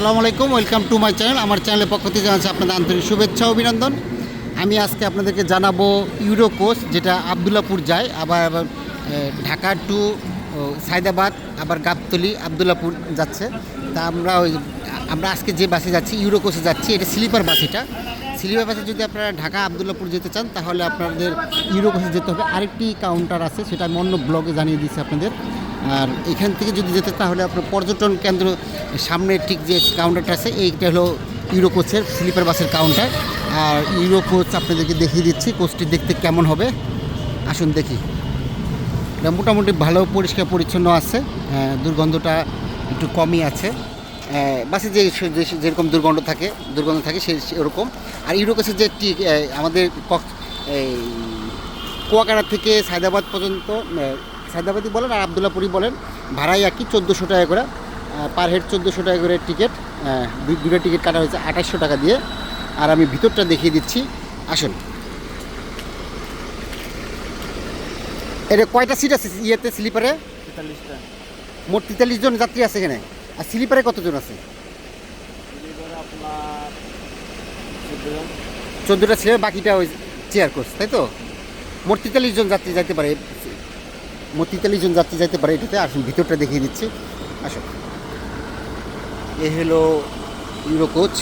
আসসালামু আলাইকুম welcome to my channel. আমার চ্যানেলের পক্ষ থেকে জানাচ্ছি আপনাদের আন্তরিক শুভেচ্ছা অভিনন্দন। আমি আজকে আপনাদেরকে জানাব ইউরো কোচ যেটা আবদুল্লাপুর যায় আবার ঢাকা টু ও, সায়দাবাদ আবার গাবতলি আবদুল্লাপুর যাচ্ছে। তা আমরা ওই আমরা আজকে যে বাসে যাচ্ছি ইউরো কোচে যাচ্ছি এটা স্লিপার বাস এটা। স্লিপার বাসে যদি আপনারা ঢাকা আবদুল্লাপুর যেতে চান তাহলে আপনাদের ইউরো কোচে যেতে হবে। আরেকটি কাউন্টার আছে সেটা আমি অন্য ব্লগে জানিয়ে দিচ্ছি আপনাদের। আর এখান থেকে যদি যেতে তাহলে আপনার পর্যটন কেন্দ্র সামনে ঠিক যে কাউন্টারটা আছে, এইটা হলো ইউরো কোচের স্লিপার বাসের কাউন্টার আর ইউরো কোচ আপনাদেরকে দেখিয়ে দিচ্ছি, কোচটি দেখতে কেমন হবে। আসুন দেখি। এটা মোটামুটি ভালো, পরিষ্কার, পরিচ্ছন্ন আছে। দুর্গন্ধটা একটু কমই আছে। বাসে যে যেরকম দুর্গন্ধ থাকে দুর্গন্ধ থাকে সে ওরকম। আর ইউরো কোচের যে আমাদের এই কুয়াকাটা থেকে সায়দাবাদ পর্যন্ত আহ, সায়দাবাদই বলেন আর আবদুল্লাপুরি বলেন ভাড়াই একই চোদ্দোশো টাকা করে। পার হেড চোদ্দোশো টাকা করে টিকিট দুটো টিকিট কাটা হয়েছে আঠাশশো টাকা দিয়ে। আর আমি ভিতরটা দেখিয়ে দিচ্ছি। আসুন। এটা কয়টা সিট আছে ইয়েতে স্লিপারে মোট তেতাল্লিশ জন যাত্রী আছে এখানে। আর স্লিপারে কতজন আছে? চোদ্দোটা ছেলে বাকিটা ওই চেয়ার কোর্স তাই তো? মোট তেতাল্লিশ জন যাত্রী যাইতে পারে। মোট তেতাল্লিশ জন যাত্রী যাইতে পারে এটাতে আসুন ভিতরটা দেখিয়ে দিচ্ছি। আসুন এ হলো ইউরো কোচ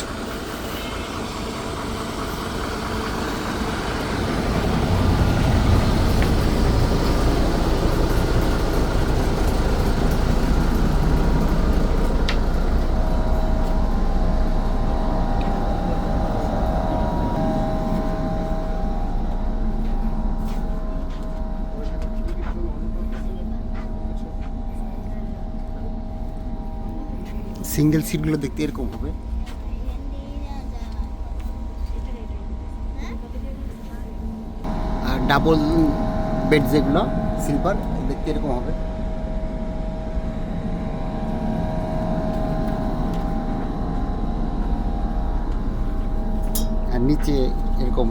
সিঙ্গেল সিটগুলো দেখতে এরকম হবে? আর ডাবল বেড যেগুলো স্লিপার দেখতে এরকম হবে। আর নিচে এরকম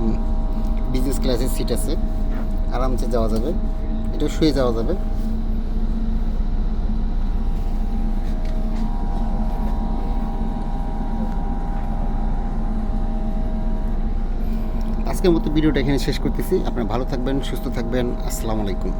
বিজনেস ক্লাসের সিট আছে। আরামসে যাওয়া যাবে। এটা শুয়ে যাওয়া যাবে। আজকের মতো ভিডিওটা এখানে শেষ করতেছি। আপনারা ভালো থাকবেন সুস্থ থাকবেন। আসসালামু আলাইকুম।